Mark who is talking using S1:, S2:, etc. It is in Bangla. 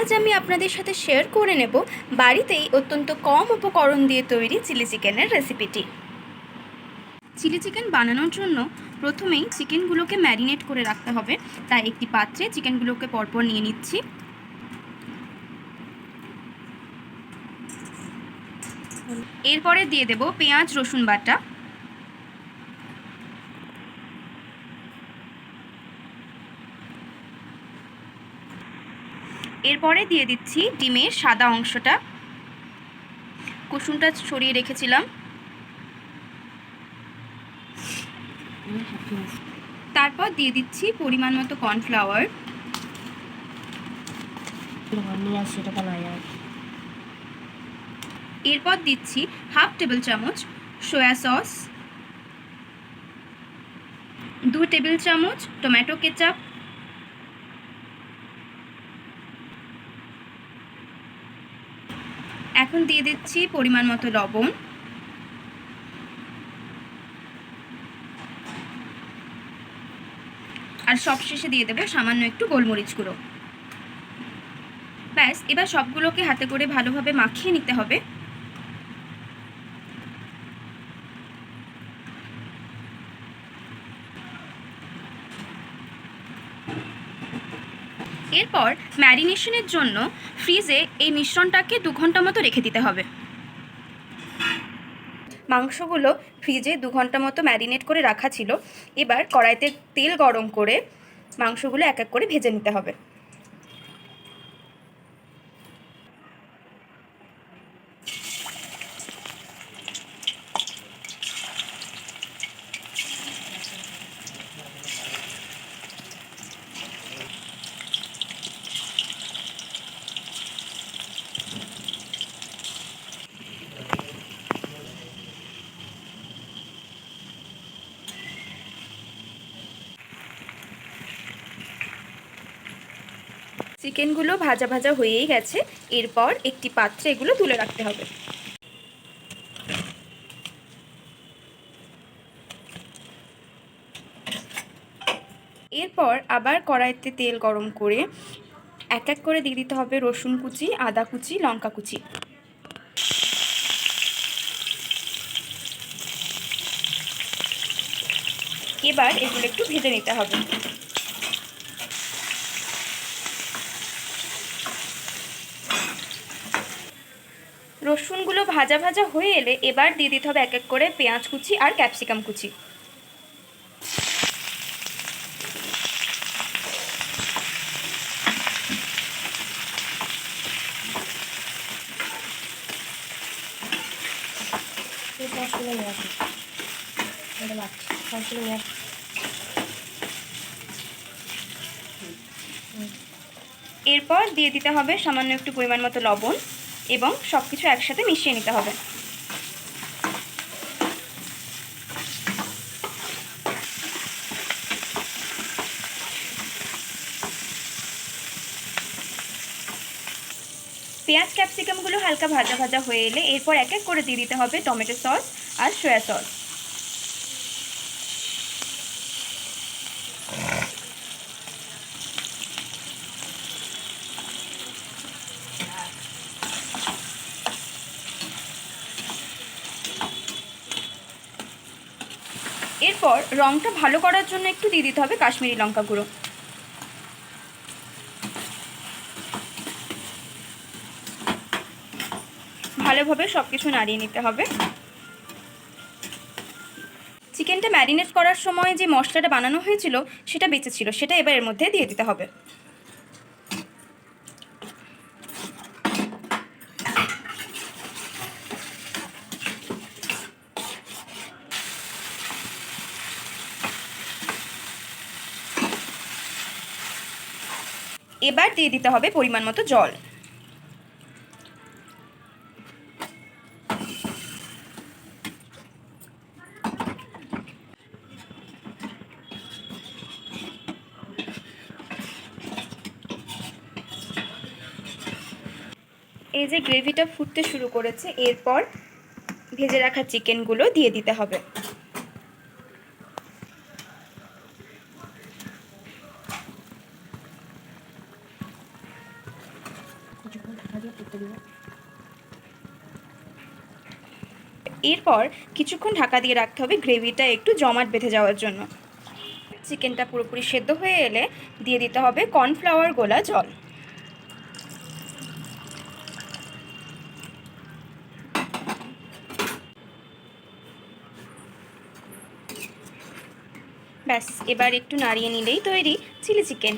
S1: আজ আমি আপনাদের সাথে শেয়ার করে নেব বাড়িতেই অত্যন্ত কম উপকরণ দিয়ে তৈরি চিলি চিকেনের রেসিপিটি চিলি চিকেন বানানোর জন্য প্রথমেই চিকেনগুলোকে ম্যারিনেট করে রাখতে হবে। তাই একটি পাত্রে চিকেনগুলোকে পরপর নিয়ে নিচ্ছি। এরপরে দিয়ে দেব পেঁয়াজ, রসুন বাটা। এরপরে দিয়ে দিচ্ছি ডিমের সাদা অংশটা। কুসুমটা ছড়িয়ে রেখেছিলাম। তারপর দিয়ে দিচ্ছি পরিমাণ মতো কর্নফ্লাওয়ার। এরপর দিচ্ছি হাফ টেবিল চামচ সয়া সস। দু টেবিল চামচ টমেটো কেচাপ। এখন দিয়ে দিচ্ছি পরিমাণ মতো লবণ। আর সবশেষে দিয়ে দেবো সামান্য একটু গোলমরিচ গুঁড়ো। ব্যাস, এবার সবগুলোকে হাতে করে ভালোভাবে মাখিয়ে নিতে হবে। এরপর ম্যারিনেশনের জন্য ফ্রিজে এই মিশ্রণটাকে দু ঘণ্টা মতো রেখে দিতে হবে। মাংসগুলো ফ্রিজে দু ঘণ্টা মতো ম্যারিনেট করে রাখা ছিল। এবার কড়াইতে তেল গরম করে মাংসগুলো এক এক করে ভেজে নিতে হবে। চিকেনগুলো ভাজা ভাজা হয়েই গেছে। এরপর একটি পাত্রে এগুলো তুলে রাখতে হবে। এরপর আবার কড়াইতে তেল গরম করে এক এক করে দিয়ে দিতে হবে রসুন কুচি, আদা কুচি, লঙ্কা কুচি। এবার এগুলো একটু ভেজে নিতে হবে। রসুনগুলো ভাজা ভাজা হয়ে এলে এবার দিয়ে দিতে হবে এক এক করে পেঁয়াজ কুচি আর ক্যাপসিকাম কুচি। এরপর দিয়ে দিতে হবে সামান্য একটু পরিমাণ মতো লবণ। এবং সব কিছু একসাথে মিশিয়ে নিতে হবে। পেঁয়াজ ক্যাপসিকামগুলো হালকা ভাজা ভাজা হয়ে এলে এরপর এক এক করে দিয়ে দিতে হবে টমেটো সস আর সয়া সস। এরপর রঙটা ভালো করার জন্য একটু দিয়ে দিতে হবে কাশ্মীরি লঙ্কা গুঁড়ো। ভালোভাবে সব কিছু নাড়িয়ে নিতে হবে। চিকেনটা ম্যারিনেট করার সময় যে মশলাটা বানানো হয়েছিল সেটা বেঁচে ছিল, সেটা এবার এর মধ্যে দিয়ে দিতে হবে। এবার দিয়ে দিতে হবে পরিমাণ মতো জল। এই যে গ্রেভিটা ফুটতে শুরু করেছে, এরপর ভেজে রাখা চিকেনগুলো দিয়ে দিতে হবে। এরপর কিছুক্ষণ ঢাকা দিয়ে রাখতে হবে গ্রেভিটা একটু জমাট বেঁধে যাওয়ার জন্য। চিকেনটা পুরোপুরি সেদ্ধ হয়ে এলে দিয়ে দিতে হবে কর্নফ্লাওয়ার গোলা জল। ব্যাস, এবার একটু নাড়িয়ে নিলেই তৈরি চিলি চিকেন।